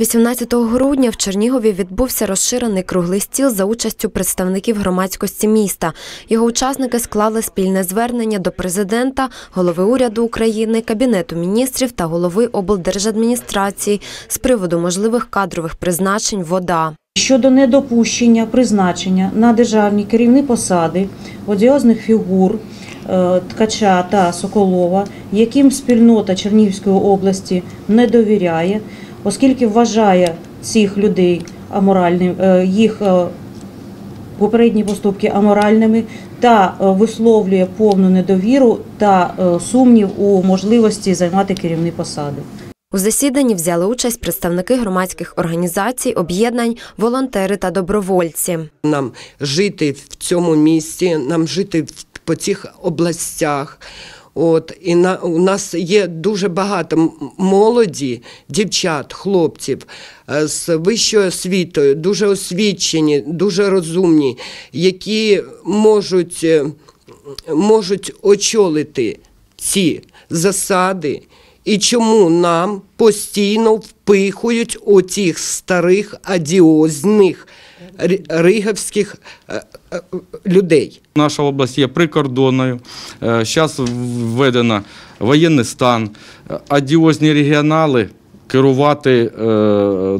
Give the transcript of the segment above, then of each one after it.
18 грудня в Чернігові відбувся розширений круглий стіл за участю представників громадськості міста. Його учасники склали спільне звернення до президента, голови уряду України, кабінету міністрів та голови облдержадміністрації з приводу можливих кадрових призначень вода. Щодо недопущення призначення на державні керівні посади одіозних фігур е, Ткача та Соколова, яким спільнота Чернігівської області не довіряє, оскільки вважає цих людей аморальним, е, їх е, попередні поступки аморальними та е, висловлює повну недовіру та сумнів у можливості займати керівні посади. У засіданні взяли участь представники громадських організацій, об'єднань, волонтери та добровольці. нам жити в цьому місті, нам жити в- по цих областях. От і на у нас є дуже багато молоді, дівчат, хлопців е, з вищою освітою, дуже освічені, дуже розумні, які можуть, е, можуть очолити ці засади. І чому нам постійно впихують оцих старих адіозних ри- риговських е, е, людей? Наша область є прикордонною. Зараз введено воєнний стан. Е, Адіозні регіонали керувати е,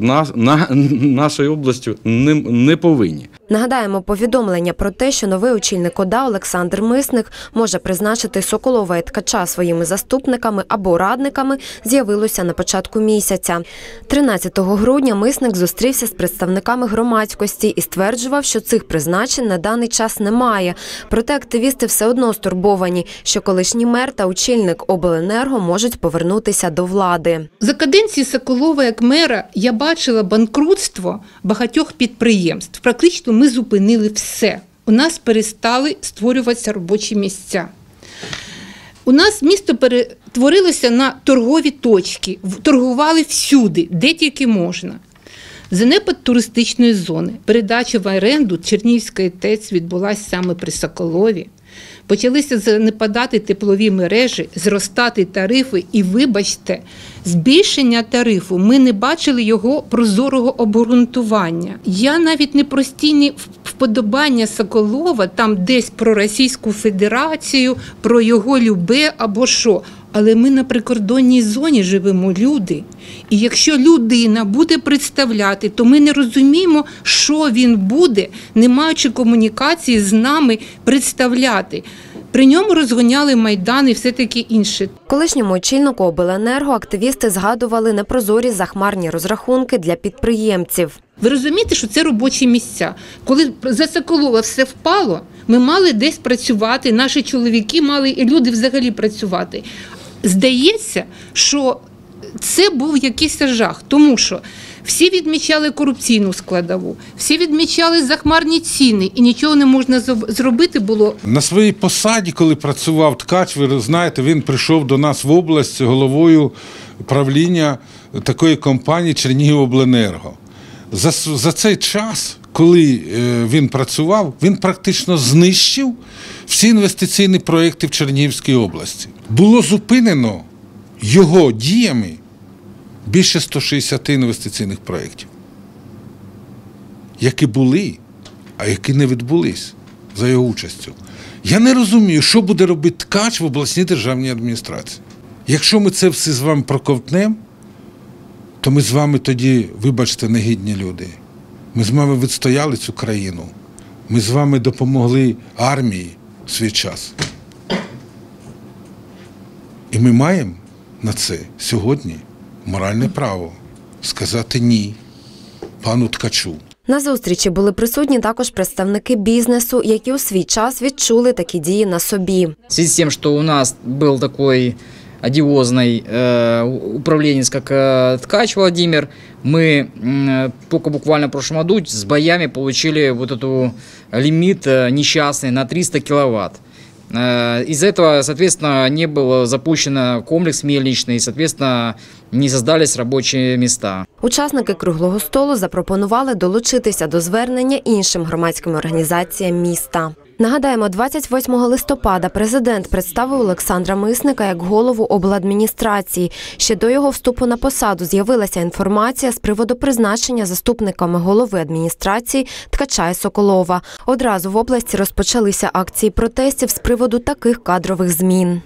на, на, нашою областю не, не повинні. Нагадаємо повідомлення про те, що новий очільник ОДА Олександр Мисник може призначити Соколова і Ткача своїми заступниками або радниками, з'явилося на початку місяця. 13 грудня Мисник зустрівся з представниками громадськості і стверджував, що цих призначень на даний час немає. Проте активісти все одно стурбовані, що колишній мер та очільник обленерго можуть повернутися до влади. За каденції Соколова як мера я бачила банкрутство багатьох підприємств. Практично ми зупинили все. У нас перестали створюватися робочі місця. У нас місто перетворилося на торгові точки, торгували всюди, де тільки можна. Занепад туристичної зони, передача в оренду Чернігівської ТЕЦ відбулася саме при Соколові. Почалися занепадати теплові мережі, зростати тарифи, і вибачте, збільшення тарифу. Ми не бачили його прозорого обґрунтування. Я навіть не простійні вподобання Соколова там десь про Російську Федерацію, про його любе або що. Але ми на прикордонній зоні живемо люди. І якщо людина буде представляти, то ми не розуміємо, що він буде, не маючи комунікації з нами представляти. При ньому розгоняли майдан і все таке інше. Колишньому очільнику обленерго активісти згадували непрозорі захмарні розрахунки для підприємців. Ви розумієте, що це робочі місця. Коли за Соколова все впало, ми мали десь працювати, наші чоловіки мали і люди взагалі працювати. Здається, що це був якийсь жах, тому що всі відмічали корупційну складову, всі відмічали захмарні ціни, і нічого не можна зробити було На своїй посаді, коли працював ткач, ви знаєте, він прийшов до нас в область головою правління такої компанії Чернігівобленерго. За, за цей час, коли е, він працював, він практично знищив всі інвестиційні проекти в Чернігівській області. Було зупинено його діями більше 160 інвестиційних проєктів, які були, а які не відбулись за його участю. Я не розумію, що буде робити ткач в обласній державній адміністрації. Якщо ми це все з вами проковтнемо, то ми з вами тоді, вибачте, негідні люди. Ми з вами відстояли цю країну. Ми з вами допомогли армії в свій час. І ми маємо на це сьогодні моральне право сказати ні пану ткачу. На зустрічі були присутні також представники бізнесу, які у свій час відчули такі дії на собі. В с тем, что у нас был такой одиозный э, управленец, как э, Ткач Владимир, мы м, только буквально в прошлом году с боями получили вот эту лимит э, несчастный на 300 киловатт. Э, Из-за этого, соответственно, не был запущен комплекс мельничный, и, соответственно, не создались рабочие места. Учасники круглого столу запропонували долучитися до звернення іншим громадським організаціям міста. Нагадаємо, 28 листопада президент представив Олександра Мисника як голову обладміністрації. Ще до його вступу на посаду з'явилася інформація з приводу призначення заступниками голови адміністрації Ткача і Соколова. Одразу в області розпочалися акції протестів з приводу таких кадрових змін.